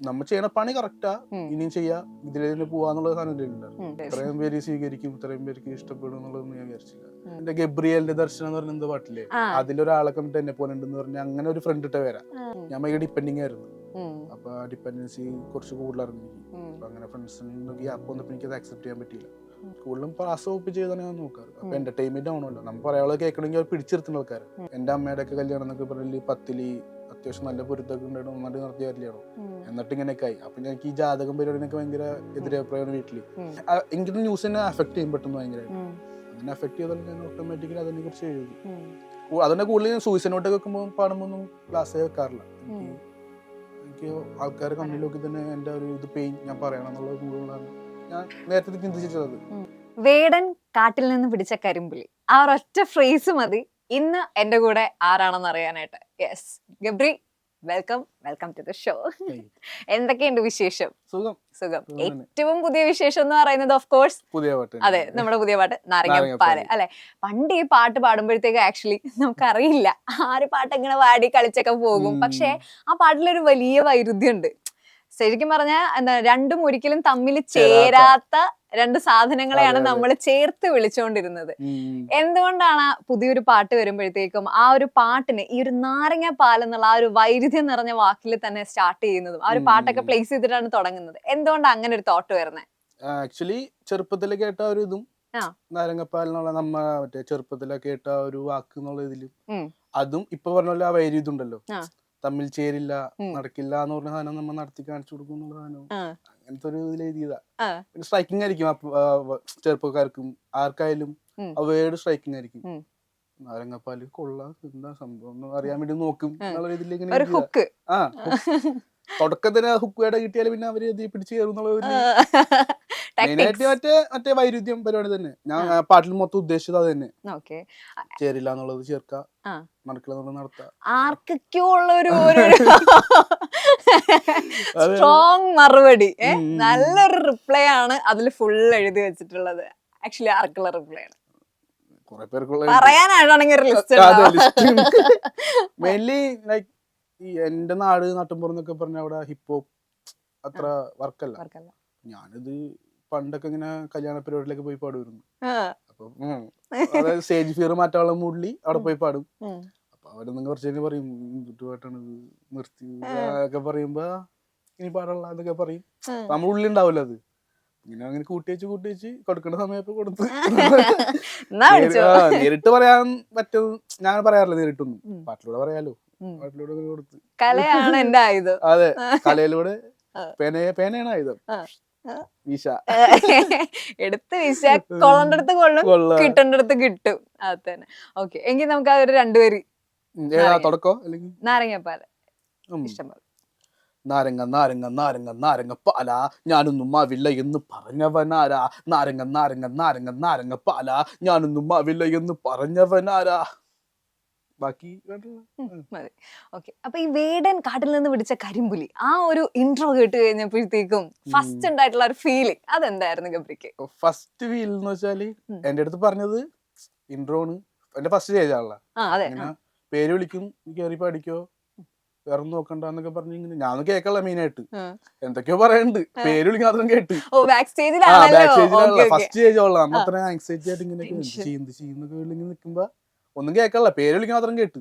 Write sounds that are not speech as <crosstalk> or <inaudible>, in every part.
നമ്മ ചെയ്യണ പണി കറക്റ്റാ. ഇനിയും ചെയ്യാ ഇതിലെ തന്നെ പോവാന്നുള്ള സാധനം. ഇത്രയും പേര് സ്വീകരിക്കും ഇത്രയും പേർക്ക് ഇഷ്ടപ്പെടും എന്നുള്ളതൊന്നും ഞാൻ വിചാരിച്ചില്ല. എന്റെ ഗബ്രിയലിന്റെ ദർശനം എന്ന് പറഞ്ഞ എന്താ പാട്ടില്ലേ. അതിലൊരാളെ കണ്ടിട്ട് എന്നെ പോലെ ഉണ്ടെന്ന് പറഞ്ഞ അങ്ങനെ ഒരു ഫ്രണ്ട് ഇട്ട വരാം ഞാൻ ഭയങ്കര ഡിപ്പെൻഡിങ് ആയിരുന്നു. അപ്പൊ ആ ഡിപ്പെൻഡൻസി കുറച്ച് കൂടുതലായിരുന്നു എനിക്ക്. അപ്പൊ അങ്ങനെ ഫ്രണ്ട്സിന് ഗ്യാപ്പ് വന്നപ്പോ എനിക്ക് അത് അക്സെപ്റ്റ് ചെയ്യാൻ പറ്റിയില്ല. കൂടുതലും പാസ് ഓപ്പ് ചെയ്താണ് ഞാൻ നോക്കാറ് അപ്പൊ എന്റർടൈൻമെന്റ് ആണല്ലോ നമ്മൾ പറയാനുള്ളത് കേൾക്കണമെങ്കിൽ അവർ പിടിച്ചിരുത്തുന്ന ആൾക്കാർ. എന്റെ അമ്മയുടെ ഒക്കെ കല്യാണം എന്നൊക്കെ പറഞ്ഞാൽ പത്തിൽ അത്യാവശ്യം നല്ല പൊരുത്തൊക്കെ ഉണ്ടായിരുന്നു നന്നായിട്ട് നടത്തിയ എന്നിട്ട് ഇങ്ങനെയൊക്കെ ആയി അപ്പൊ എനിക്ക് ഈ ജാതകം പരിപാടിനൊക്കെ ഭയങ്കര എതിരഭിപ്രായമാണ് വീട്ടിൽ. എങ്കിലും ന്യൂസ് തന്നെ അഫക്ട് ചെയ്യും പെട്ടെന്ന് ഭയങ്കരമായിട്ട്. അങ്ങനെ അഫക്ട് ചെയ്താൽ ഞാൻ ഓട്ടോമാറ്റിക്കലി അതിനെ കുറിച്ച് എഴുതി. അതിന്റെ കൂടുതൽ ഞാൻ സൂയിസൈഡ് നോട്ട് വെക്കുമ്പോൾ പാടുമ്പോൾ ഒന്നും ക്ലാസ്സേ വെക്കാറില്ല. എനിക്ക് ആൾക്കാരെ കണ്ണിലൊക്കെ തന്നെ എന്റെ ഒരു ഇത് പെയിൻ ഞാൻ പറയണം എന്നുള്ളത് കൂടുതലാണ്. ഞാൻ നേരത്തെ ചിന്തിച്ചത് വേടൻ കാട്ടിൽ നിന്ന് പിടിച്ച കരിമ്പുലി. ആ ഒരൊറ്റ ഫ്രേസ് മതി. ഇന്ന് എന്റെ കൂടെ ആരാണെന്ന് അറിയാനായിട്ട്. Yes Gabri welcome welcome to the show. എന്തൊക്കെയുണ്ട് വിശേഷം? സുഖം. സുഖം. ഏറ്റവും പുതിയ വിശേഷം എന്ന് പറയുന്നത് ഓഫ് കോഴ്സ് പുതിയ പാട്ട് അതെ നമ്മുടെ പുതിയ പാട്ട് നാരങ്ങപ്പാൽ. അല്ലെ? പണ്ട് ഈ പാട്ട് പാടുമ്പോഴത്തേക്ക് ആക്ച്വലി നമുക്കറിയില്ല. ആര് പാട്ട് ഇങ്ങനെ പാടി കളിച്ചൊക്കെ പോകും. പക്ഷേ ആ പാട്ടിലൊരു വലിയ വൈരുദ്ധ്യം ഉണ്ട് ശരിക്കും പറഞ്ഞാൽ എന്താ രണ്ടും ഒരിക്കലും തമ്മിൽ ചേരാത്ത രണ്ട് സാധനങ്ങളെയാണ്. നമ്മൾ ചേർത്ത് വിളിച്ചുകൊണ്ടിരുന്നത് എന്തുകൊണ്ടാണ് പുതിയൊരു പാട്ട് വരുമ്പോഴത്തേക്കും ആ ഒരു പാട്ടിന് ഈ ഒരു നാരങ്ങ പാൽ എന്നുള്ള ആ ഒരു വൈരുദ്ധ്യം നിറഞ്ഞ വാക്കിൽ തന്നെ സ്റ്റാർട്ട് ചെയ്യുന്നതും ആ ഒരു പാട്ടൊക്കെ പ്ലേസ് ചെയ്തിട്ടാണ് തുടങ്ങുന്നത്. എന്തുകൊണ്ടാണ് അങ്ങനെ ഒരു തോട്ട് വരുന്നത് ആക്ച്വലി ചെറുപ്പത്തിൽ കേട്ട ഒരു ഇതും. നാരങ്ങപ്പാൽ എന്നുള്ള നമ്മ മറ്റേ ചെറുപ്പത്തിലൊക്കെ കേട്ട ഒരു വാക്ക് എന്നുള്ള ഇതിലും അതും ഇപ്പൊ പറഞ്ഞ പോലെ ആ വൈരുദ്ധ്യം ഉണ്ടല്ലോ. തമ്മിൽ ചേരില്ല നടക്കില്ല എന്ന് പറഞ്ഞ സാധനം നമ്മൾ നടത്തി കാണിച്ചു കൊടുക്കും എന്നുള്ള സാധനം. അങ്ങനത്തെ ഒരു ഇതിൽ എഴുതിയതാ. പിന്നെ സ്ട്രൈക്കിംഗ് ആയിരിക്കും. ചെറുപ്പക്കാർക്കും ആർക്കായാലും അവയുടെ സ്ട്രൈക്കിംഗ് ആയിരിക്കും. നാരങ്ങപ്പാൽ കൊള്ളാം എന്താ സംഭവം എന്ന് അറിയാൻ വേണ്ടി നോക്കും എന്നുള്ള രീതിയിൽ ഇങ്ങനെ ആ തുടക്കത്തിന് ഹുക്ക് വേട കിട്ടിയാൽ പിന്നെ അവർ പിടിച്ചു കയറും എന്നുള്ള മറ്റേ മറ്റേ വൈരുദ്ധ്യം പരിപാടി തന്നെ. ഞാൻ പാട്ടിൽ മൊത്തം ഉദ്ദേശിച്ചത് അത് തന്നെ. ചേരില്ല എന്നുള്ളത് ചേർക്ക. സ്ട്രോങ് <laughs> മറുപടി. നല്ലൊരു റിപ്ലൈ ആണ് അതിൽ ഫുൾ എഴുതി വെച്ചിട്ടുള്ളത്. ആക്ച്വലി ആർക്കുള്ള റിപ്ലൈ ആണ്. മെയിൻലി ലൈക്ക് എന്റെ നാട് നാട്ടുംപുറം എന്നൊക്കെ പറഞ്ഞ അവിടെ ഹിപ്പ് ഹോപ്പ് അത്ര വർക്കല്ല ഞാനിത് പണ്ടൊക്കെ ഇങ്ങനെ കല്യാണ പരിപാടിയിലൊക്കെ പോയി പാടുമായിരുന്നു. അപ്പൊ അതായത് സ്റ്റേജ് ഫിയർ മാറ്റാനുള്ള മൂഡിൽ അവിടെ പോയി പാടും. അപ്പൊ അവരൊന്നും കുറച്ച് കഴിഞ്ഞ് പറയും ബുദ്ധിമുട്ടാണ് നിർത്തി ഒക്കെ പറയുമ്പോ ഇനി പാടാനുള്ള എന്നൊക്കെ പറയും. നമ്മുടെ ഉള്ളിലുണ്ടാവില്ല അത്? ഇങ്ങനെ അങ്ങനെ കൂട്ടി വെച്ച് കൂട്ടി വെച്ച് കൊടുക്കേണ്ട സമയത്ത് കൊടുത്ത്. <laughs> നേരിട്ട് പറയാൻ പറ്റും. ഞാൻ പറയാറില്ല നേരിട്ടൊന്നും. പാട്ടിലൂടെ പറയാലോ? പാട്ടിലൂടെ കൊടുത്ത്. കലയാണ് എന്റെ ആയുധം. അതെ കലയിലൂടെ പേനയാണ് ആയുധം. വീശ <laughs> എടുത്ത് വിശ കൊള്ളണ്ടടുത്ത് കൊള്ളും കിട്ടണ്ടടുത്ത് കിട്ടും. അത് തന്നെ. ഓക്കെ എങ്കിൽ നമുക്ക് ആ ഒരു രണ്ടുപേര് നാരങ്ങപ്പാല. ഇഷ്ടം പോലെ. നാരങ്ങ നാരങ്ങ നാരങ്ങ നാരങ്ങ പാല. ഞാനൊന്നും മാവില്ല എന്ന് പറഞ്ഞവനാരാ. നാരങ്ങ നാരങ്ങ നാരങ്ങ നാരങ്ങ പാല. ഞാനൊന്നും മാവില്ല എന്ന് പറഞ്ഞവനാരാ. ബാക്കി മതി. ഓക്കെ. അപ്പൊ ഈ വേടൻ കാട്ടിൽ നിന്ന് പിടിച്ച കരിമ്പുലി ആ ഒരു ഇൻട്രോ കേട്ട് കഴിഞ്ഞപ്പോഴത്തേക്കും ഫസ്റ്റ് ഉണ്ടായിട്ടുള്ള ഒരു ഫീലിംഗ് അതെന്തായിരുന്നു ഗബ്രിക്ക്? ഫസ്റ്റ് ഫീൽ എന്ന് വെച്ചാൽ. എന്റെ അടുത്ത് പറഞ്ഞത് ഇൻട്രോ ആണ് എന്റെ ഫസ്റ്റ് സ്റ്റേജ് ആണല്ലോ പേര് വിളിക്കും കയറി പഠിക്കോ വേറെ നോക്കണ്ട എന്നൊക്കെ പറഞ്ഞു ഇങ്ങനെ ഞാൻ കേക്കല്ല മെയിൻ ആയിട്ട്. എന്തൊക്കെയോ പറയണ്ട്. പേര് വിളിക്കാൻ മാത്രം കേട്ട്. ഫസ്റ്റ് സ്റ്റേജ് ഉള്ള നമ്മ ആങ്സൈറ്റി ആയിട്ട് ഇങ്ങനെ. ചെയ്യുന്നത് ചെയ്യുന്നൊക്കെ ഇങ്ങനെ നിൽക്കുമ്പോ ഒന്നും കേക്കല്ല പേര് വിളിക്കാൻ മാത്രം കേട്ട്.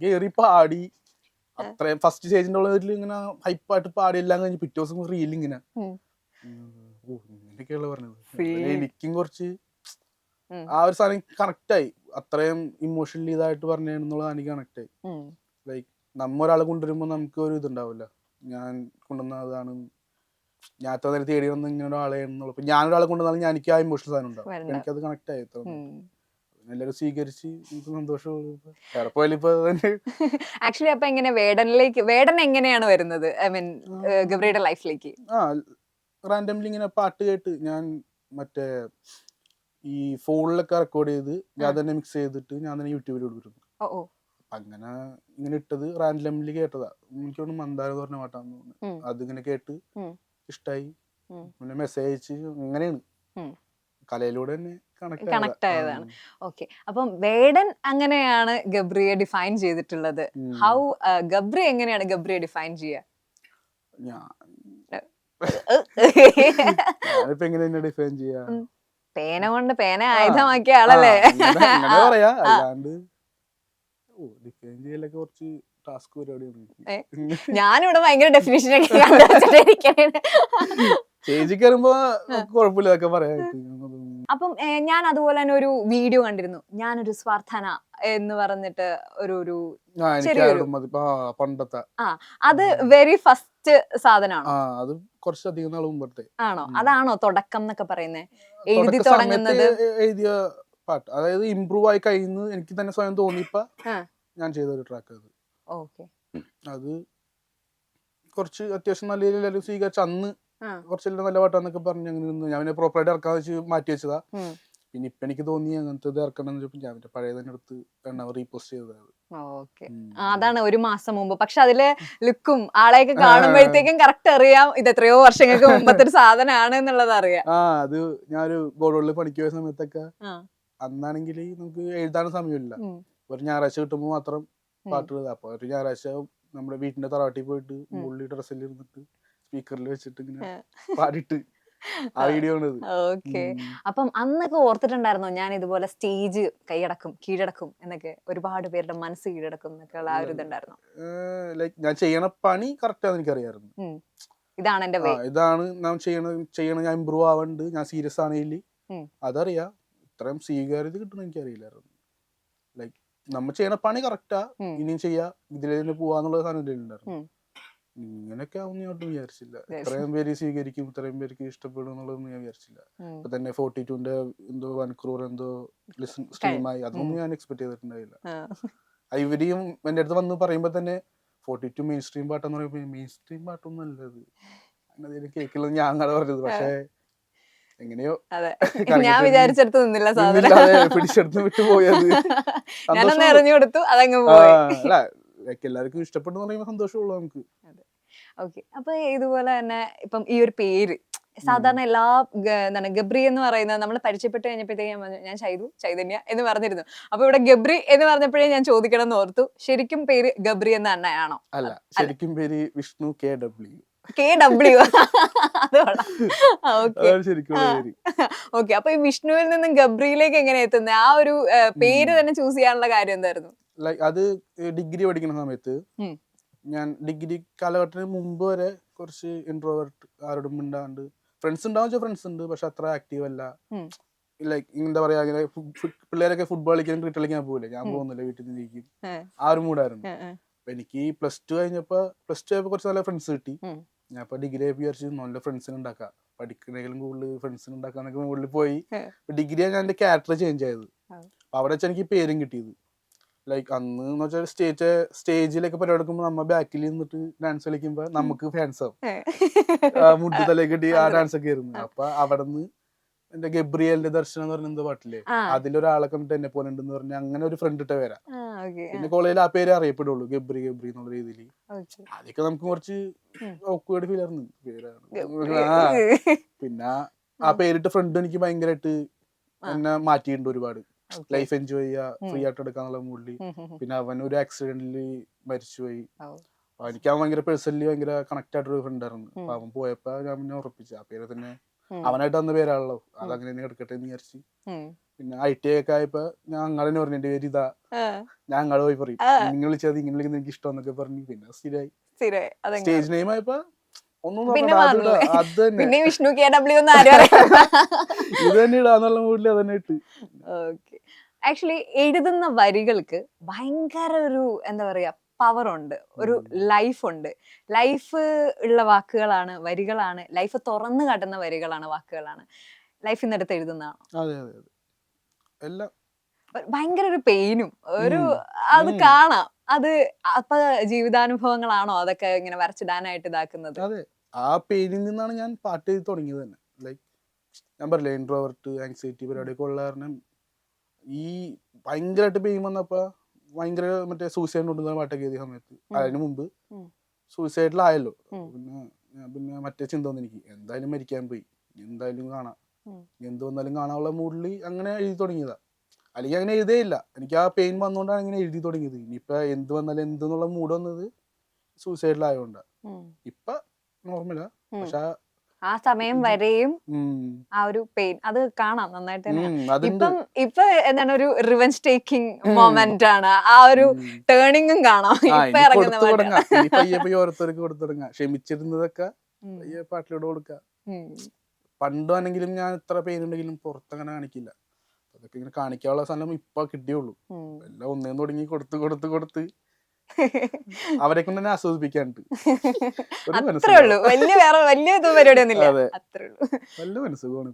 കേറി പാടി. അത്രയും ഫസ്റ്റ് സ്റ്റേജിന്റെ ഉള്ളതിൽ ഇങ്ങനെ ഹൈപ്പായിട്ട് പാടി എല്ലാം കഴിഞ്ഞ് പിറ്റേ ദിവസം റീൽ ഇങ്ങനെ. ഇങ്ങനെയൊക്കെയുള്ള പറഞ്ഞത്. എനിക്കും കുറച്ച്. ആ ഒരു സാധനം കണക്ട് ആയി. അത്രയും ഇമോഷണലി ഇതായിട്ട് പറഞ്ഞെന്നുള്ളത് എനിക്ക് കണക്ട് ആയി. ലൈക്ക് നമ്മ ഒരാൾ കൊണ്ടുവരുമ്പോൾ നമുക്ക് ഒരു ഇതുണ്ടാവില്ല. ഞാൻ കൊണ്ടുവന്ന അതാണ് ഞാൻ അത്ര നേരം തേടി വന്ന ഇങ്ങനെ ഒരാളെ ഞാനൊരാളെ കൊണ്ടുവന്നാലും ഞാൻ എനിക്ക് ആ ഇമോഷണൽ സാധനം ഉണ്ടാവും. എനിക്കത് കണക്ട് ആയി. എല്ലാവരും സ്വീകരിച്ച് എനിക്ക് സന്തോഷം. വേറെ പോയാലും തന്നെ. <laughs> ആക്ച്വലി അപ്പൊ എങ്ങനെ വേടനിലേക്ക് വേടൻ എങ്ങനെയാണ് വരുന്നത്? ഐ മീൻ ഗബ്രിയുടെ ലൈഫിലേക്ക്. ആ റാൻഡംലി ഇങ്ങനെ പാട്ട് കേട്ട് ഞാൻ മറ്റേ ഈ ഫോണിലൊക്കെ റെക്കോർഡ് ചെയ്ത് ഞാൻ. തന്നെ മിക്സ് ചെയ്തിട്ട് ഞാൻ തന്നെ യൂട്യൂബിൽ കൊടുത്തിരുന്നു. അങ്ങനെ ഇങ്ങനെ ഇട്ടത് റാൻഡംലി കേട്ടതാ. എനിക്ക് തോന്നുന്നു മന്ദാരം എന്ന് പറഞ്ഞ പാട്ടാന്ന് തോന്നുന്നു. അതിങ്ങനെ കേട്ട് ഇഷ്ടായി. പിന്നെ മെസ്സേജ് അയച്ച് അങ്ങനെയാണ്. കലയിലൂടെ തന്നെ കണക്ട് ആയതാണ്. ഓക്കെ. അപ്പം വേടൻ അങ്ങനെയാണ് ഗബ്രിയെ ഡിഫൈൻ ചെയ്തിട്ടുള്ളത്. ഹൗ ഗബ്രി എങ്ങനെയാണ് ഗബ്രിയെ ഡിഫൈൻ ചെയ്യുക. പേന കൊണ്ട് പേന ആയുധമാക്കിയ ആളല്ലേ? പറയാ. അല്ലാണ്ട് ഓ ഡിഫൈൻ ചെയ്യലൊക്കെ കുറച്ച് ടാസ്ക് പരിപാടിയാണ്. ഞാനിവിടെ ഭയങ്കര ഡെഫിനേഷൻ ഒക്കെ കുഴപ്പമില്ല അതൊക്കെ പറയാം. അപ്പം ഞാൻ അതുപോലെ തന്നെ ഒരു വീഡിയോ കണ്ടിരുന്നു. ഞാനൊരു സ്വാർത്ഥന എന്ന് പറഞ്ഞിട്ട് ഒരു ഒരു ചെറിയൊരു- പണ്ടത്തെ. ആ അത് വെരി ഫസ്റ്റ് സാധനമാണ്? അത് കുറച്ചധികം നാൾ മുമ്പത്തെ. ആണോ? അതാണോ തുടക്കം എന്നൊക്കെ പറയുന്നത് എഴുതി തുടങ്ങുന്നത്? എഴുതിയ പാട്ട്. അതായത് ഇമ്പ്രൂവ് ആയി കഴിഞ്ഞു എനിക്ക് തന്നെ സ്വയം തോന്നിയപ്പോ ആ. ഞാൻ ചെയ്ത ഒരു ട്രാക്ക് അത്. ഓക്കെ. അത് കുറച്ച് അത്യാവശ്യം നല്ല രീതിയിൽ എല്ലാവരും സ്വീകരിച്ച അന്ന്. കുറച്ചെല്ലാം നല്ല പാട്ടാന്നൊക്കെ പറഞ്ഞു അങ്ങനെ നിന്ന്. ഞാൻ പിന്നെ പ്രോപ്പറായിട്ട് ഇറക്കാന്ന് വെച്ച് മാറ്റി വെച്ചതാ. പിന്നെ ഇപ്പൊ എനിക്ക് തോന്നി അങ്ങനത്തെ ഇത് ഇറക്കണം എന്ന് വെച്ചപ്പോ ഞാൻ പിന്നെ പഴയ തന്നെ എടുത്ത് റീപോസ്റ്റ് ചെയ്തത് ഓക്കെ. അതാണ് ഒരു മാസം മുമ്പ്. പക്ഷെ അതിലെ ലുക്കും ആളെയൊക്കെ കാണുമ്പോഴത്തേക്കും കറക്റ്റ് അറിയാം ഇത് എത്രയോ വർഷങ്ങൾക്ക് മുമ്പത്തെ ഒരു സാധനമാണ് എന്നുള്ളത് അറിയാം. ആ അത് ഞാനൊരു ഗോഡോളിൽ പണിക്ക് പോയ സമയത്തൊക്കെ. അന്നാണെങ്കിൽ നമുക്ക് എഴുതാനും സമയമില്ല. ഒരു ഞായറാഴ്ച കിട്ടുമ്പോൾ മാത്രം പാട്ടുകൾ അപ്പൊ ഒരു ഞായറാഴ്ച നമ്മുടെ വീട്ടിന്റെ തറവാട്ടിൽ പോയിട്ട്. മുള്ളി ഡ്രസ്സിൽ ഇരുന്നിട്ട് സ്പീക്കറിൽ വെച്ചിട്ട് ഇങ്ങനെ പാടിട്ട് ആ വീഡിയോ ആണ് ഇത് ഓക്കെ. ഉം. അപ്പം അന്നൊക്കെ ഓർത്തിട്ടുണ്ടായിരുന്നോ ഞാൻ ഇതുപോലെ സ്റ്റേജ് കൈയടക്കും കീഴടക്കും എന്നൊക്കെ? ഒരുപാട് പേരുടെ മനസ്സ് കീഴടക്കും എന്നൊക്കെ ഉള്ള ആ ഒരു ഇതുണ്ടായിരുന്നു? ലൈക്ക് ഞാൻ ചെയ്യണ പണി കറക്റ്റ് ആണെന്ന് എനിക്കറിയായിരുന്നു. ഇതാണ് എന്റെ ആ വേ ഇതാണ് ഞാൻ ചെയ്യണ ചെയ്യണ ഞാൻ ഇമ്പ്രൂവ് ആവണ്ട് ഞാൻ സീരിയസ് ആണെങ്കിൽ ഉം. അതറിയാം ഇത്രയും സ്വീകാര്യത കിട്ടണം എനിക്കറിയില്ലായിരുന്നു. ലൈക്ക് നമ്മൾ ചെയ്യണ പണി കറക്റ്റാ ഉം. ഇനിയും ചെയ്യാ ഇതിലേ തന്നെ പോവാന്നുള്ള സാധനം ഉം. ഇങ്ങനെയൊക്കെ ആവും ഞാൻ ഒട്ടും വിചാരിച്ചില്ല. ഇത്രയും പേര് സ്വീകരിക്കും ഇത്രയും പേർക്ക് ഇഷ്ടപ്പെടും എന്നുള്ളതൊന്നും ഞാൻ വിചാരിച്ചില്ല. ഇപ്പൊ തന്നെ ഫോർട്ടി ടുന്റെ എന്തോ വൺ ക്രോർ എന്തോ സ്ട്രീമായി അതൊന്നും ഞാൻ എക്സ്പെക്ട് ചെയ്തിട്ടുണ്ടായില്ല. ഇവരെയും എന്റെ അടുത്ത് വന്ന് പറയുമ്പോ തന്നെ ഫോർട്ടി ടു മെയിൻ സ്ട്രീം പാട്ടെന്ന് പറയുമ്പോ മെയിൻ സ്ട്രീം പാട്ടൊന്നും അല്ലത് അങ്ങനെ കേൾക്കില്ല ഞാൻ അങ്ങനെ പറഞ്ഞത്. പക്ഷേ എങ്ങനെയോ <laughs> ഞാൻ വിചാരിച്ചെടുത്ത് നിന്നില്ല സാധനം. പിടിച്ചെടുത്ത് വിട്ടു പോയത് <laughs> ഞാനൊന്ന് എറിഞ്ഞു കൊടുത്തു അതങ്ങ് പോയി. എല്ലാവർക്കും ഇഷ്ടപ്പെട്ടു പറയുമ്പോൾ സന്തോഷമുള്ളൂ നമുക്ക്. ഓക്കെ അപ്പൊ ഇതുപോലെ തന്നെ ഇപ്പം ഈ ഒരു പേര് സാധാരണ എല്ലാ എന്താണ് ഗബ്രി എന്ന് പറയുന്നത് നമ്മൾ പരിചയപ്പെട്ട് കഴിഞ്ഞപ്പോഴത്തേക്ക് ഞാൻ പറഞ്ഞു, ഞാൻ ചൈതു ചൈതന്യ എന്ന് പറഞ്ഞിരുന്നു. അപ്പൊ ഇവിടെ ഗബ്രി എന്ന് പറഞ്ഞപ്പോഴേ ഞാൻ ചോദിക്കണം എന്ന് ഓർത്തു. ശരിക്കും പേര് ഗബ്രി എന്ന് തന്നെയാണോ അല്ല ശരിക്കും പേര് Vishnu K W. K W. Okay അപ്പൊ ഈ വിഷ്ണുവിൽ നിന്നും ഗബ്രിയിലേക്ക് എങ്ങനെ എത്തുന്നത് ആ ഒരു പേര് തന്നെ ചൂസ് ചെയ്യാനുള്ള കാര്യം എന്തായിരുന്നു? ലൈക്ക് അത് ഡിഗ്രി പഠിക്കുന്ന സമയത്ത് ഞാൻ ഡിഗ്രി കാലഘട്ടത്തിന് മുമ്പ് വരെ കുറച്ച് ഇൻട്രോവേർട്ട് ആരോടും ഉണ്ടാകുന്നുണ്ട് ഫ്രണ്ട്സ് ഉണ്ടാവും വെച്ചാൽ ഫ്രണ്ട്സ് ഉണ്ട് പക്ഷെ അത്ര ആക്റ്റീവ് അല്ല. ലൈക് ലൈക്ക് എന്താ പറയാ അങ്ങനെ പിള്ളേരൊക്കെ ഫുട്ബോൾ കളിക്കാൻ ക്രിക്കറ്റ് കളിക്കാൻ പോകില്ല ഞാൻ പോകുന്നില്ല വീട്ടിൽ നിന്ന് ഇരിക്കും. ആരും ആ ഒരു ഏ. അപ്പൊ എനിക്ക് പ്ലസ് ടു കഴിഞ്ഞപ്പോ പ്ലസ് ടു ആയപ്പോ കുറച്ച് നല്ല ഫ്രണ്ട്സ് കിട്ടി. ഞാൻ ഇപ്പൊ ഡിഗ്രി ആയി വിചാരിച്ചു നല്ല ഫ്രണ്ട്സിന് ഉണ്ടാക്കാം. പഠിക്കണെങ്കിലും കൂടുതൽ ഫ്രണ്ട്സിന് ഉണ്ടാക്കാന്നൊക്കെ മുകളിൽ പോയി. ഡിഗ്രി ഡിഗ്രിയാണ് ഞാൻ എന്റെ ക്യാരക്ടർ ചേഞ്ച് ആയത്. അപ്പൊ അവിടെ വെച്ചാൽ എനിക്ക് പേരും കിട്ടിയത്. ലൈക്ക് അന്ന് എന്ന് വെച്ചാൽ സ്റ്റേജ് സ്റ്റേജിലൊക്കെ പരിപാടി എടുക്കുമ്പോൾ നമ്മ ബാക്കിൽ നിന്നിട്ട് ഡാൻസ് കളിക്കുമ്പോ നമുക്ക് ഫാൻസ് ആവും. മുട്ടി ആ മുണ്ട് തലേ കെട്ടി ആ. ഡാൻസ് ഒക്കെ ആയിരുന്നു. അപ്പൊ അവിടുന്ന് എന്റെ ഗബ്രിയലിന്റെ ദർശനം എന്ന് പറഞ്ഞ എന്തോ പാട്ടില്ലേ? അതിലൊരാളെ കണ്ടിട്ട് എന്നെ പോലെ ഉണ്ടെന്ന് പറഞ്ഞ അങ്ങനെ ഒരു ഫ്രണ്ട് ഇട്ട വരാം പിന്നെ കോളേജിൽ ആ പേര് അറിയപ്പെടുള്ളൂ ഗബ്രി ഗബ്രി എന്നുള്ള രീതിയിൽ. അതൊക്കെ നമുക്ക് കുറച്ച്. ഓക്വേർഡ് ഫീൽ ആയിരുന്നു. പേരാണ്. പിന്നെ ആ പേരിട്ട് ഫ്രണ്ട് എനിക്ക് ഭയങ്കരമായിട്ട് എന്നെ മാറ്റിയിട്ടുണ്ട് ഒരുപാട്. ലൈഫ് എൻജോയ് ചെയ്യുക ഫ്രീ ആയിട്ട് എടുക്കാന്നുള്ള മൂഡിൽ. പിന്നെ അവൻ ഒരു ആക്സിഡന്റിൽ മരിച്ചുപോയി എനിക്ക് അവൻ ഭയങ്കര പേഴ്സണലി ഭയങ്കര കണക്ട് ആയിട്ടൊരു ഫ്രണ്ട് ആയിരുന്നു. അപ്പൊ അവൻ പോയപ്പോ ഞാൻ പിന്നെ ഉറപ്പിച്ചു. ആ പേര് തന്നെ. അവനായിട്ട് വന്ന പേരാണല്ലോ. അതങ്ങനെ തന്നെ എടുക്കട്ടെ എന്ന് വിചാരിച്ചു. പിന്നെ ഐ ടി ഒക്കെ ആയപ്പോ ഞാൻ അങ്ങനെ തന്നെ പറഞ്ഞു എന്റെ പേര് ഇതാ. ഞാൻ അങ്ങോട്ട് പോയി പറയും. നിങ്ങൾ വിളിച്ചത് ഇങ്ങനെ വിളിക്കുന്നത് എനിക്ക് ഇഷ്ടം എന്നൊക്കെ പറഞ്ഞു. പിന്നെ സ്ഥിരമായി. സ്റ്റേജ് നെയിം ആയപ്പോ പിന്നെ പിന്നെ വിഷ്ണു കെ ഡബ്ല്യു ആരും അറിയാം <laughs> ഇത് തന്നെ ഇടാന്നുള്ള മൂഡിൽ അത് ഇട്ട്. ഓക്കെ ആക്ച്വലി എഴുതുന്ന വരികൾക്ക് ഭയങ്കര ഒരു എന്താ പറയാ പവർ ഉണ്ട്. ഒരു ലൈഫ് ഉണ്ട്. ലൈഫ് ഉള്ള വാക്കുകളാണ് വരികളാണ്. ലൈഫ് തുറന്നു കാട്ടുന്ന വരികളാണ് വാക്കുകളാണ്. ലൈഫ് നിന്ന് എടുത്ത് എഴുതുന്നതാണ്? ഭയങ്കര ഒരു പെയിനും ഒരു അത് കാണാം. അത് അപ്പൊ ജീവിതാനുഭവങ്ങളാണോ? അതൊക്കെ ഇങ്ങനെ വരച്ചിടാനായിട്ട് ഇതാക്കുന്നത്. അതെ. ആ പേരിൽ നിന്നാണ് ഞാൻ പാട്ട് എഴുതി തുടങ്ങിയത് തന്നെ. ലൈക്ക് ഞാൻ പറയില്ലേ ഇൻട്രോവർട്ട് ആങ്സൈറ്റി പരിപാടിയൊക്കെ ഉള്ള കാരണം ഈ ഭയങ്കരമായിട്ട് പെയിൻ വന്നപ്പോ ഭയങ്കര മറ്റേ സൂസൈഡ് കൊണ്ടുവന്ന പാട്ടൊക്കെ എഴുതിയ സമയത്ത്. അതിന് മുമ്പ് സൂയിസൈഡിലായല്ലോ സൂസൈഡിലായല്ലോ പിന്നെ ഞാൻ പിന്നെ മറ്റേ ചിന്ത വന്നു എനിക്ക് എന്തായാലും മരിക്കാൻ പോയി. എന്തായാലും കാണാം. എന്ത് വന്നാലും കാണാനുള്ള മൂഡിൽ അങ്ങനെ എഴുതി തുടങ്ങിയതാ. അല്ലെങ്കിൽ അങ്ങനെ എഴുതേയില്ല. എനിക്ക് ആ പെയിൻ വന്നുകൊണ്ടാണ് ഇങ്ങനെ എഴുതി തുടങ്ങിയത്. ഇനിയിപ്പോ എന്ത് വന്നാലും എന്തെന്നുള്ള മൂഡ് വന്നത് സൂസൈഡിലായതുകൊണ്ടാണ് ഉം. ഇപ്പൊ നോർമലാ ഉം. പക്ഷെ ആ സമയം വരെയും ആ ഒരു പെയിൻ അത് കാണാം നന്നായിട്ട് തന്നെ. ഇപ്പം ഇപ്പൊ എന്താണ് ഒരു റിവെഞ്ച് ടേക്കിംഗ്. മൊമെന്റ് ആണ്. ആ ഒരു. ടേണിങ്ങും കാണാം. ഇപ്പൊ ഇറങ്ങുന്ന ഓരോരുത്തർക്ക് ക്ഷമിച്ചിരുന്നതൊക്കെ പാട്ടിലൂടെ കൊടുക്കുക. പണ്ടാണെങ്കിലും ഞാൻ ഇത്ര പെയിൻ ഉണ്ടെങ്കിലും പുറത്തങ്ങനെ കാണിക്കില്ല. അതൊക്കെ ഇങ്ങനെ കാണിക്കാനുള്ള സ്ഥലം ഇപ്പൊ കിട്ടിയുള്ളൂ. എല്ലാം ഒന്നേന്ന് തുടങ്ങി കൊടുത്ത് കൊടുത്ത് കൊടുത്ത്. അവരെ കൊണ്ട് തന്നെ ആസ്വദിപ്പിക്കാനുണ്ട്. അത്രേ ഉള്ളൂ. വലിയ വേറെ വലിയ ഇത്. അത്രേ ഉള്ളൂ. നല്ല മനസ്സുഖമാണ്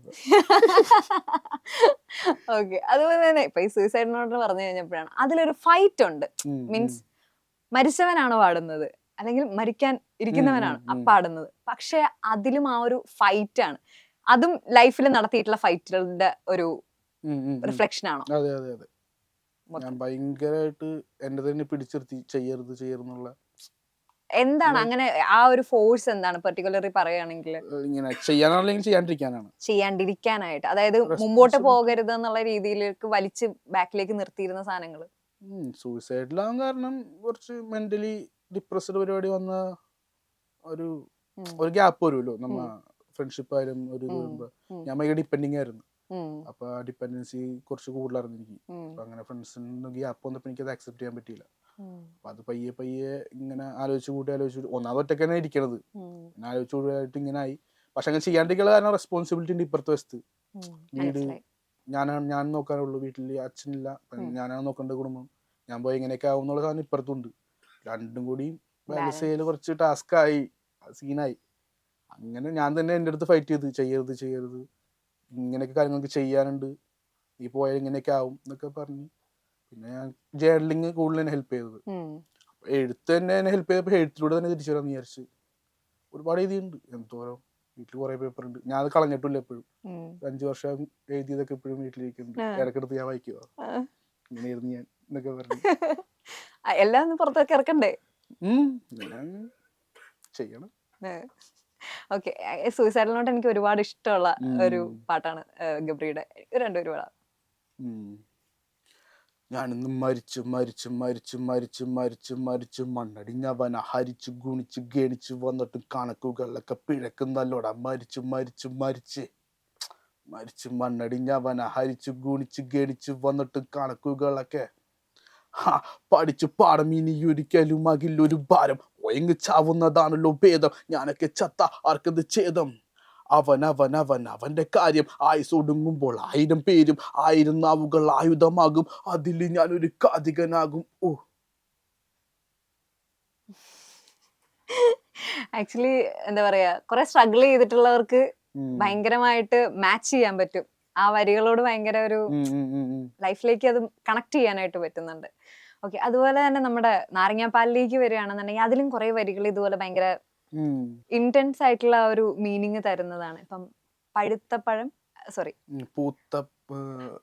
ഓക്കെ. അതുപോലെ തന്നെ ഇപ്പൊ ഈ സൂയിസൈഡ് നോട്ട് പറഞ്ഞു കഴിഞ്ഞപ്പോഴാണ് അതിലൊരു ഫൈറ്റ് ഉണ്ട്. മീൻസ് മരിച്ചവനാണ് പാടുന്നത്? അല്ലെങ്കിൽ മരിക്കാൻ ഇരിക്കുന്നവനാണ് പാടുന്നത്. പക്ഷെ അതിലും ആ ഒരു ഫൈറ്റ് ആണ്. അതും ലൈഫിൽ നടത്തിയിട്ടുള്ള ഫൈറ്റുകളുടെ ഒരു. റിഫ്ലക്ഷൻ ആണോ? അതെ അതെ അതെ. ഞാൻ ഭയങ്കരമായിട്ട് എന്റെ തന്നെ പിടിച്ചിരുത്തി ചെയ്യരുത് ചെയ്യരുന്നുള്ള എന്താണ് അങ്ങനെ ആ ഒരു ഫോഴ്സ് എന്താണ്? പെർട്ടിക്കുലറി പറയുകയാണെങ്കിൽ. ഇങ്ങനെ ചെയ്യാനാണെങ്കിൽ ചെയ്യാണ്ടിരിക്കാനാണ്. ചെയ്യാണ്ടിരിക്കാനായിട്ട്. അതായത് മുമ്പോട്ട്. പോകരുത് എന്നുള്ള രീതിയിലേക്ക് വലിച്ച് ബാക്കിലേക്ക് നിർത്തിയിരുന്ന സാധനങ്ങൾ സൂയിസൈഡിലാകാൻ കാരണം കുറച്ച് മെന്റലി ഡിപ്രസ്ഡ് പരിപാടി വന്ന ഒരു ഒരു ഗ്യാപ്പ് വരുമല്ലോ. നമ്മ ഫ്രണ്ട്ഷിപ്പ് ആയാലും ഒരു. ഞാൻ ഭയങ്കര ഡിപ്പെൻഡിങ് ആയിരുന്നു. അപ്പൊ ആ ഡിപ്പെൻഡൻസി കുറച്ച് കൂടുതലായിരുന്നു എനിക്ക് അപ്പൊ അങ്ങനെ ഫ്രണ്ട്സിന് ഗ്യാപ്പ് വന്നപ്പോ എനിക്ക് അത് അക്സെപ്റ്റ് ചെയ്യാൻ പറ്റിയില്ല. അപ്പൊ അത് പയ്യെ പയ്യെ ഇങ്ങനെ ആലോചിച്ച് കൂട്ടി ആലോചിച്ച് ഒന്നാമത് ഒറ്റയ്ക്ക് തന്നെ ഇരിക്കണത്. പിന്നെ ആലോചിച്ച് കൂടുതലായിട്ട് ഇങ്ങനെ ആയി. പക്ഷെ അങ്ങനെ ചെയ്യാണ്ടിരിക്കുള്ള കാരണം റെസ്പോൺസിബിലിറ്റി ഉണ്ട് ഇപ്പുറത്തെ വശത്ത്. വീട് ഞാനാണ് ഞാൻ നോക്കാനുള്ളൂ. വീട്ടിൽ അച്ഛനില്ല. ഞാനാണ് നോക്കേണ്ട കുടുംബം. ഞാൻ പോയി ഇങ്ങനെയൊക്കെ ആവും എന്നുള്ള സാധനം ഇപ്പുറത്തുണ്ട്. രണ്ടും കൂടി ബാലൻസ്. കുറച്ച് ടാസ്ക് ആയി. സീനായി അങ്ങനെ ഞാൻ തന്നെ എന്റെ അടുത്ത് ഫൈറ്റ് ചെയ്ത്. ചെയ്യരുത് ചെയ്യരുത്. ഇങ്ങനെയൊക്കെ കാര്യങ്ങളൊക്കെ ചെയ്യാനുണ്ട്. നീ പോയാൽ ഇങ്ങനെയൊക്കെ ആവും എന്നൊക്കെ പറഞ്ഞ്. പിന്നെ ഞാൻ ജേർണലിങ് കൂടുതൽ എന്നെ ഹെൽപ്പ് ചെയ്തത്. എഴുത്ത് തന്നെ എന്നെ ഹെൽപ്പ് ചെയ്തപ്പോൾ എഴുത്തിലൂടെ തന്നെ തിരിച്ചു വരാമെന്ന് വിചാരിച്ച് ഒരുപാട് എഴുതിയുണ്ട് എന്തോരം വീട്ടിൽ കുറെ പേപ്പർ ഉണ്ട്. ഞാൻ അത് കളഞ്ഞിട്ടില്ല എപ്പോഴും. അഞ്ചു വർഷം എഴുതിയതൊക്കെ ഇപ്പോഴും വീട്ടിലിരിക്കുന്നുണ്ട്. ഇടക്കെടുത്ത് ഞാൻ വായിക്കുക ഇങ്ങനെ ഇരുന്ന് ഞാൻ എന്നൊക്കെ പറഞ്ഞു. <laughs> എല്ലാം പുറത്തൊക്കെ ഇറക്കണ്ടേ? ചെയ്യണം. ഓക്കെ. സൂയിസൈഡിലോട്ട് എനിക്ക് ഒരുപാട് ഇഷ്ടമുള്ള ഒരു പാട്ടാണ് ഗബ്രിയുടെ രണ്ടുപേരും പാടാം. ഞാനിന്ന് മരിച്ചു മരിച്ചു മരിച്ചു മരിച്ചു മരിച്ചു മരിച്ചു. മണ്ണടിഞ്ഞവന ഹരിച്ചു ഗുണിച്ചു ഗണിച്ചു. വന്നിട്ടും പിഴക്കും നല്ലോടാ മരിച്ചു മരിച്ചു മരിച്ച്. മരിച്ചു മണ്ണടിഞ്ഞവന ഹരിച്ചു ഗുണിച്ച് ഗണിച്ചു. വന്നിട്ട് കണക്കുകളൊക്കെ പഠിച്ചു പാടം. ഇനി ഒരിക്കലും ഒരു ഭാരം ഒയങ്ങി ചാവുന്നതാണല്ലോ ഭേദം. ഞാനൊക്കെ ചത്ത ആർക്കത് ഛേദം? അവൻ അവൻ അവൻ അവന്റെ കാര്യം ആയുസ് ഒടുങ്ങുമ്പോൾ ആയിരം പേരും ആയിരം നാവുകൾ ആയുധമാകും. അതിൽ ഞാനൊരു കാതികനാകും. ഓ. ആക്ച്വലി എന്താ പറയാ കുറെ സ്ട്രഗിൾ ചെയ്തിട്ടുള്ളവർക്ക് ഭയങ്കരമായിട്ട് മാച്ച് ചെയ്യാൻ പറ്റും. ആ വരികളോട് ഭയങ്കര ഒരു. ലൈഫിലേക്ക് അത് കണക്ട് ചെയ്യാനായിട്ട് പറ്റുന്നുണ്ട്. ഓക്കെ അതുപോലെ തന്നെ നമ്മുടെ നാരങ്ങാപ്പാലിലേക്ക് വരികയാണെന്നുണ്ടെങ്കിൽ അതിലും കുറെ വരികൾ ഇതുപോലെ ഭയങ്കര ഇന്റൻസ് ആയിട്ടുള്ള ഒരു മീനിങ് തരുന്നതാണ്. ഇപ്പം പഴുത്ത പഴം സോറി പൂത്ത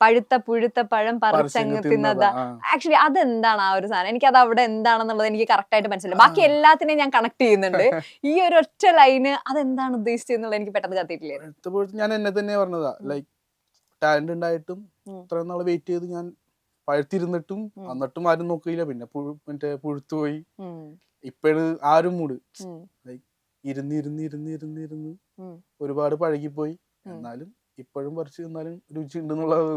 പഴുത്ത പുഴുത്ത പഴം പറിച്ചങ്ങ് തിന്നതാ. ആക്ച്വലി അതെന്താണ് ആ ഒരു സാധനം? എനിക്ക് അത് അവിടെ എന്താണെന്നുള്ളത് എനിക്ക് കറക്റ്റ് ആയിട്ട് മനസ്സിലായി ബാക്കി. എല്ലാത്തിനെയും ഞാൻ കണക്ട് ചെയ്യുന്നുണ്ട്. <laughs> ഈ ഒരു ഒറ്റ ലൈന് അതെന്താണ് ഉദ്ദേശിച്ചെന്നുള്ളത് എനിക്ക് പെട്ടെന്ന് കത്തിയിട്ടില്ല. ഞാൻ എന്നെ തന്നെ പറഞ്ഞതാ. ലൈക് ലൈക്ക് ടാലന്റ് ഉണ്ടായിട്ടും. ഇത്രയും നാൾ വെയിറ്റ് ചെയ്ത് ഞാൻ പഴുത്തിരുന്നിട്ടും. എന്നിട്ടും ആരും നോക്കിയില്ല. പിന്നെ മറ്റേ പുഴുത്തുപോയി. ഇപ്പോഴും ആരും മൂട് ഉം, ഇരുന്ന് ഇരുന്ന് ഇരുന്ന് ഇരുന്ന് ഇരുന്ന് ഒരുപാട് പഴകിപ്പോയി. എന്നാലും ഇപ്പോഴും പറിച്ചു തിന്നാലും രുചി ഉണ്ടെന്നുള്ളത്.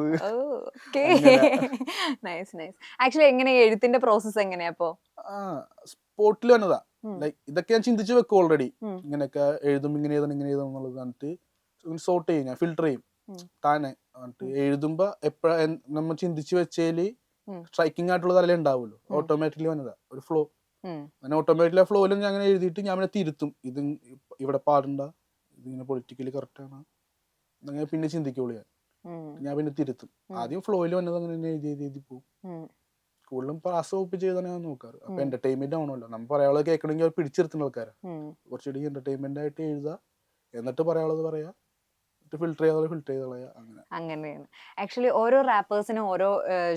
നൈസ് നൈസ് ആക്ച്വലി എങ്ങനെ എഴുത്തിന്റെ പ്രോസസ് എങ്ങനെയാ അപ്പോ സ്പോട്ടിൽ വന്നതാ. ലൈക്ക് ഇതൊക്കെ ഞാൻ ചിന്തിച്ചു വെക്കും ഓൾറെഡി. ഇങ്ങനെയൊക്കെ എഴുതും ഇങ്ങനെ എഴുതണം ഇങ്ങനെ എഴുതണം എന്നുള്ളത് കണ്ടിട്ട് സോർട്ട് ചെയ്യും ഞാൻ ഫിൽട്ടർ ചെയ്യും. താനെ എന്നിട്ട് എഴുതുമ്പോ എപ്പഴും നമ്മൾ ചിന്തിച്ചു വെച്ചേൽ സ്ട്രൈക്കിംഗ് ആയിട്ടുള്ള തല ഉണ്ടാവുമല്ലോ ഓട്ടോമാറ്റിക്കലി വന്നതാ. ഒരു ഫ്ലോ അങ്ങനെ ഓട്ടോമാറ്റിക്കലി ആ ഫ്ലോയിൽ ഞാൻ അങ്ങനെ എഴുതിയിട്ട് ഞാൻ പിന്നെ തിരുത്തും. ഇത് ഇവിടെ പാടണ്ട? ഇതിങ്ങനെ പൊളിറ്റിക്കലി കറക്റ്റ് ആണ്? അങ്ങനെ പിന്നെ ചിന്തിക്കുള്ളൂ ഞാൻ. ഞാൻ പിന്നെ തിരുത്തും. ആദ്യം ഫ്ലോയിൽ വന്നത് അങ്ങനെ തന്നെ എഴുതി എഴുതി എഴുതി പോകും. കൂടുതലും പാസ് ഒപ്പിച്ച് ചെയ്താണ് ഞാൻ നോക്കാറ്. അപ്പൊ എന്റർടൈൻമെന്റ് ആവണമല്ലോ നമ്മൾ പറയാനുള്ളത് കേൾക്കണമെങ്കിൽ അവർ പിടിച്ചിരുത്തുന്ന ആൾക്കാരാണ് കുറച്ചുകൂടി എന്റർടൈൻമെന്റ് ആയിട്ട് എഴുതുക എന്നിട്ട് പറയാനുള്ളത് പറയാ. ഫിൽട്ടർ ഫിൽട്ടർ ചെയ്ത് കളയുക അങ്ങനെ. അങ്ങനെയാണ്. ആക്ച്വലി ഓരോ റാപ്പേഴ്സിനും ഓരോ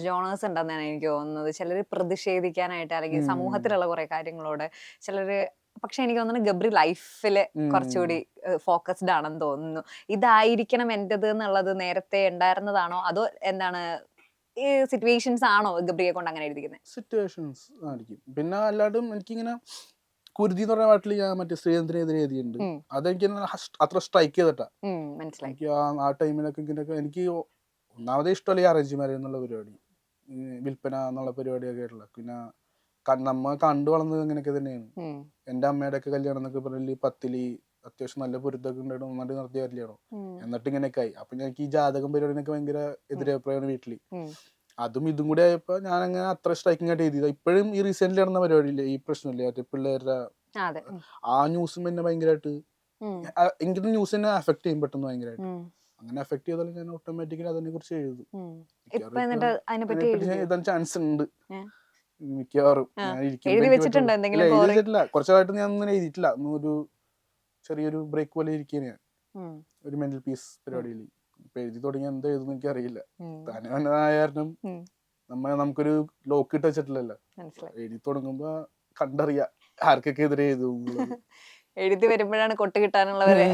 ജോണേഴ്സ് ഉണ്ടെന്നാണ് എനിക്ക് തോന്നുന്നത്. ചിലർ പ്രതിഷേധിക്കാനായിട്ട് അല്ലെങ്കിൽ സമൂഹത്തിലുള്ള കുറെ കാര്യങ്ങളോട് ചിലര് പക്ഷെ എനിക്ക് തോന്നുന്നു ഗബ്രി ലൈഫിൽ കുറച്ചുകൂടി ഫോക്കസ്ഡ് ആണെന്ന് തോന്നുന്നു. ഇതായിരിക്കണം എന്റെത് എന്നുള്ളത് നേരത്തെ ഉണ്ടായിരുന്നതാണോ? അതോ എന്താണ് ഈ സിറ്റുവേഷൻസ് ആണോ ഗബ്രിയെ കൊണ്ട് അങ്ങനെ എഴുതിക്കുന്നത് സിറ്റുവേഷൻസ് ആയിരിക്കും. പിന്നെ അല്ലാണ്ടും എനിക്കിങ്ങനെ കുരുതി എന്ന് പറഞ്ഞ പാട്ടിൽ ഞാൻ മറ്റേ ശ്രീധരനെതിരെ എഴുതിയിട്ടുണ്ട്. അതെനിക്ക് അത്ര സ്ട്രൈക്ക് ചെയ്തിട്ടാ. എനിക്ക് ആ ടൈമിലൊക്കെ ഇങ്ങനെയൊക്കെ എനിക്ക് ഒന്നാമതേ ഇഷ്ടമല്ല ഈ അറേഞ്ച് മാരേജ് എന്നുള്ള പരിപാടി. വിൽപ്പന എന്നുള്ള പരിപാടിയൊക്കെ ആയിട്ടുള്ള. പിന്നെ നമ്മൾ നമ്മ കണ്ടു വളർന്നത് അങ്ങനെയൊക്കെ തന്നെയാണ്. എന്റെ അമ്മയുടെ ഒക്കെ കല്യാണം എന്നൊക്കെ പറഞ്ഞാൽ പത്തിൽ അത്യാവശ്യം നല്ല പൊരുത്തൊക്കെ ഉണ്ടായിട്ട് നന്നായിട്ട് നടത്തിയ കല്യാണം എന്നിട്ട് ഇങ്ങനെയൊക്കെ ആയി. അപ്പൊ എനിക്ക് ഈ ജാതകം പരിപാടിനൊക്കെ ഭയങ്കര എതിരഭിപ്രായമാണ് വീട്ടിൽ. അതും ഇതും കൂടി ആയപ്പോ ഞാൻ അങ്ങനെ അത്ര സ്ട്രൈക്കിംഗ് ആയിട്ട് എഴുതിയത്. ഇപ്പോഴും ഈ റീസെന്റ് നടന്ന പരിപാടിയില്ലേ ഈ പ്രശ്നമില്ലേ? മറ്റേ പിള്ളേരുടെ ആ, ന്യൂസും എന്നെ ഭയങ്കരമായിട്ട് എങ്കിലും എനിക്ക് ന്യൂസ് എന്നെ അഫക്ട് ചെയ്യും പെട്ടെന്ന് ഭയങ്കരമായിട്ട് അങ്ങനെ അഫക്ട് ചെയ്താലും ഞാൻ ഓട്ടോമാറ്റിക്കലി അതിനെ കുറിച്ച് എഴുതും? എഴുതാൻ ചാൻസ് ഉണ്ട്. മിക്കവാറും ആ. ഞാൻ ഇരിക്കുമ്പോ എഴുതി എനിക്ക് എന്തെങ്കിലും ഇല്ല, എഴുതി boring? വെച്ചിട്ടില്ല. കുറച്ചായിട്ട് ഞാൻ ഒന്നും എഴുതിയിട്ടില്ല. ഒരു ചെറിയൊരു ബ്രേക്ക് പോലെ ഇരിക്കുകയാണ് ഒരു മെന്റൽ പീസ് പരിപാടിയിൽ. ഇപ്പൊ എഴുതി തുടങ്ങി എന്താ എഴുതുന്ന എനിക്ക് അറിയില്ല തന്നെ വന്നതായ കാരണം നമ്മ നമുക്കൊരു ലോക്ക് ഇട്ട് വെച്ചിട്ടില്ലല്ലോ. എഴുതി തുടങ്ങുമ്പോ കണ്ടറിയ ആർക്കൊക്കെ എതിരെ എഴുതും <laughs> എഴുതി വരുമ്പോഴാണ് കൊട്ട് കിട്ടാനുള്ളവര്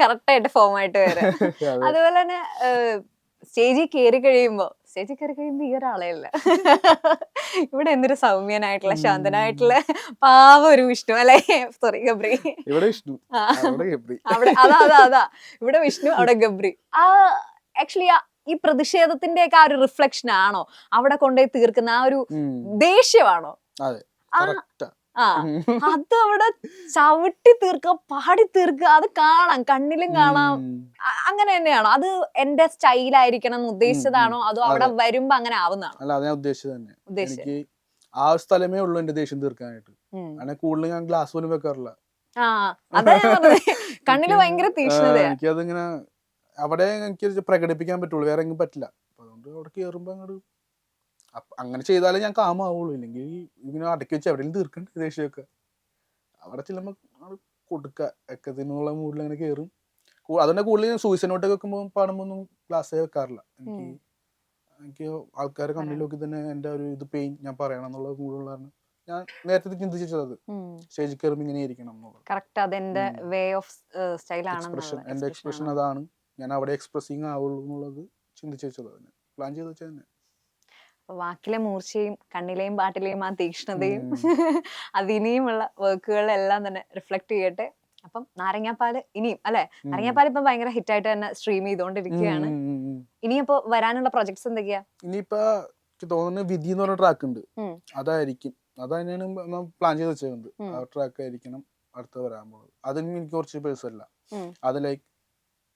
കറക്റ്റായിട്ട് <laughs> ആയിട്ട് ഫോം ആയിട്ട് വരാം. <laughs> അതുപോലെ തന്നെ സ്റ്റേജിൽ കയറി കഴിയുമ്പോ സ്റ്റേജിൽ കയറി കഴിയുമ്പോൾ ഈ ഒരാളെ അല്ല. ഇവിടെ എന്തൊരു സൗമ്യനായിട്ടുള്ള ശാന്തനായിട്ടുള്ള പാവ ഒരു വിഷ്ണു അല്ലെ? സോറി ഗബ്രി. ഇവിടെ വിഷ്ണു. അവിടെ അതാ അതാ അതാ. ഇവിടെ വിഷ്ണു അവിടെ ഗബ്രി. ആ ആക്ച്വലി ഈ പ്രതിഷേധത്തിന്റെ ഒക്കെ ആ ഒരു റിഫ്ലക്ഷൻ ആണോ? അവിടെ കൊണ്ടുപോയി തീർക്കുന്ന ആ ഒരു. ദേഷ്യമാണോ? ആ. ആ അത് അവിടെ ചവിട്ടി തീർക്കുക പാടി തീർക്കുക അത് കാണാം കണ്ണിലും കാണാം. അങ്ങനെ തന്നെയാണോ? അത് എന്റെ സ്റ്റൈലായിരിക്കണം എന്ന് ഉദ്ദേശിച്ചതാണോ? അതോ അവിടെ വരുമ്പോ അങ്ങനെ ആവുന്നതാണോ? അല്ല അത് ഞാൻ ഉദ്ദേശിച്ചത് തന്നെ. ഉദ്ദേശിച്ചത്. എനിക്ക് ആ ഒരു സ്ഥലമേ ഉള്ളൂ എന്റെ ദേഷ്യം തീർക്കാനായിട്ട്. അങ്ങനെ കൂടുതൽ ഞാൻ ഗ്ലാസ് പോലും വെക്കാറില്ല. ആ അതാ ഞാൻ പറഞ്ഞത്. <laughs> കണ്ണിൽ ഭയങ്കര തീക്ഷ്ണതയാ എനിക്ക് അതിങ്ങനെ അവിടെ എനിക്ക് പ്രകടിപ്പിക്കാൻ പറ്റുള്ളൂ വേറെ എങ്ങും പറ്റില്ല. അപ്പൊ അതുകൊണ്ട് അവിടെ കേറുമ്പോ അങ്ങോട്ട് അങ്ങനെ ചെയ്താലേ ഞാൻ കാമാവുള്ളൂ. ഇല്ലെങ്കിൽ ഇങ്ങനെ അടക്കി വെച്ച് എവിടെയും തീർക്കണ്ട ദേഷ്യമൊക്കെ. അവിടെ ചെല്ലുമ്പോൾ കൊടുക്കുക കൊടുക്ക. ഒക്കെ ഇതിനുള്ള മൂഡിൽ അങ്ങനെ കയറും അതുകൊണ്ട് കൂടുതൽ ഞാൻ സൂയിസൈഡ് നോട്ടൊക്കെ വെക്കുമ്പോൾ പാടുമ്പോൾ ഒന്നും ക്ലാസ്സേ വെക്കാറില്ല. എനിക്ക്. എനിക്ക് ആൾക്കാരെ കണ്ണിൽ നോക്കി തന്നെ എന്റെ ഒരു ഇത് പെയിൻ ഞാൻ പറയണം എന്നുള്ള കൂടുതലുള്ള ഞാൻ നേരത്തെ ചിന്തിച്ചത് സ്റ്റേജിൽ കയറുമ്പോൾ ഇങ്ങനെ ഇരിക്കണം എക്സ്പ്രഷൻ എന്റെ എക്സ്പ്രഷൻ അതാണ്. ഞാൻ അവിടെ എക്സ്പ്രസിങ് ആവുള്ളൂ എന്നുള്ളത് ചിന്തിച്ചു വെച്ചത് പ്ലാൻ ചെയ്ത് വെച്ചത് തന്നെ വാക്കിലെ മൂർച്ചയും കണ്ണിലെയും പാട്ടിലെയും ആ തീക്ഷ്ണതയും. <laughs> അതിനെയുമുള്ള വർക്കുകളെല്ലാം തന്നെ റിഫ്ലക്ട് ചെയ്യട്ടെ. അപ്പം നാരങ്ങാപ്പാൽ ഇനിയും അല്ലെ? നാരങ്ങാപ്പാൽ നാരങ്ങാപ്പാൽ ഇപ്പൊ ഭയങ്കര ഹിറ്റായിട്ട് തന്നെ സ്ട്രീം ചെയ്തുകൊണ്ടിരിക്കുകയാണ്. ഇനിയിപ്പോ വരാനുള്ള പ്രൊജക്ട്സ് എന്തൊക്കെയാ? ഇനിയിപ്പോ തോന്നുന്നു വിധി എന്ന് പറഞ്ഞ ട്രാക്ക് ഉണ്ട്. അതായിരിക്കും. അതായിരിക്കും അതാണ് പ്ലാൻ ചെയ്ത് വെച്ചത് ആ ട്രാക്ക് ആയിരിക്കണം അടുത്ത് വരാൻ പോകുന്നത്. അതിന് എനിക്ക് കുറച്ച് പേഴ്സല്ല. അത് ലൈക്ക്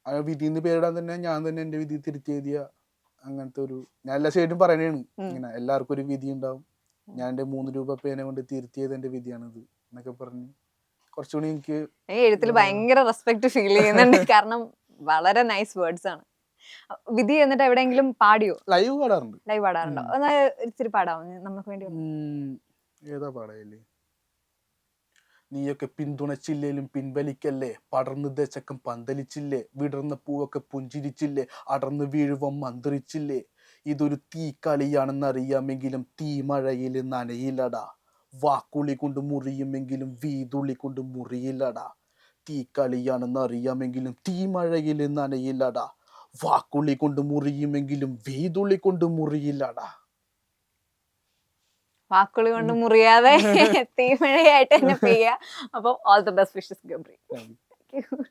ആ വിധിന്ന് പേരിടാൻ തന്നെ ഞാൻ തന്നെ എന്റെ വിധി തിരുത്തി എഴുതിയ അങ്ങനത്തെ ഒരു ഞാൻ എല്ലാ സൈഡും പറയണേണ്. ഇങ്ങനെ എല്ലാവർക്കും ഒരു വിധി ഉണ്ടാവും. ഞാൻ എന്റെ മൂന്ന് രൂപ പേന കൊണ്ട് തിരുത്തിയത് എന്റെ വിധിയാണിത് എന്നൊക്കെ പറഞ്ഞ് കുറച്ചുകൂടി എനിക്ക് എഴുത്തിൽ. ഭയങ്കര റെസ്പെക്ട് ഫീൽ ചെയ്യുന്നുണ്ട്. കാരണം വളരെ നൈസ് വേർഡ്സ് ആണ്. വിധി എന്നിട്ട് എവിടെയെങ്കിലും പാടിയോ? ലൈവ് പാടാറുണ്ട്. ലൈവ് പാടാറുണ്ടോ? ഇച്ചിരി പാടാമോ നമുക്ക് വേണ്ടി ഏതാ പാടയിൽ നീയൊക്കെ പിന്തുണച്ചില്ലേലും പിൻവലിക്കല്ലേ? പടർന്നു ദശക്കം പന്തലിച്ചില്ലേ? വിടർന്ന പൂവൊക്കെ പുഞ്ചിരിച്ചില്ലേ? അടർന്നു വീഴുവം മന്ത്രിച്ചില്ലേ? ഇതൊരു തീക്കളിയാണെന്നറിയാമെങ്കിലും തീമഴയിൽ നനയില്ലടാ. വാക്കുളി കൊണ്ട് മുറിയുമെങ്കിലും വീതുള്ളി കൊണ്ട് മുറിയില്ലടാ. തീക്കളിയാണെന്ന് അറിയാമെങ്കിലും തീമഴയിൽ നനയില്ലടാ. വാക്കുള്ളി കൊണ്ട് മുറിയുമെങ്കിലും വീതുള്ളി കൊണ്ട് മുറിയില്ലടാ. വാക്കുകൾ കൊണ്ട് മുറിയാതെ <laughs> തീമഴയായിട്ട് തന്നെ പെയ്യുക അപ്പം all the best wishes Gabri. Thank you.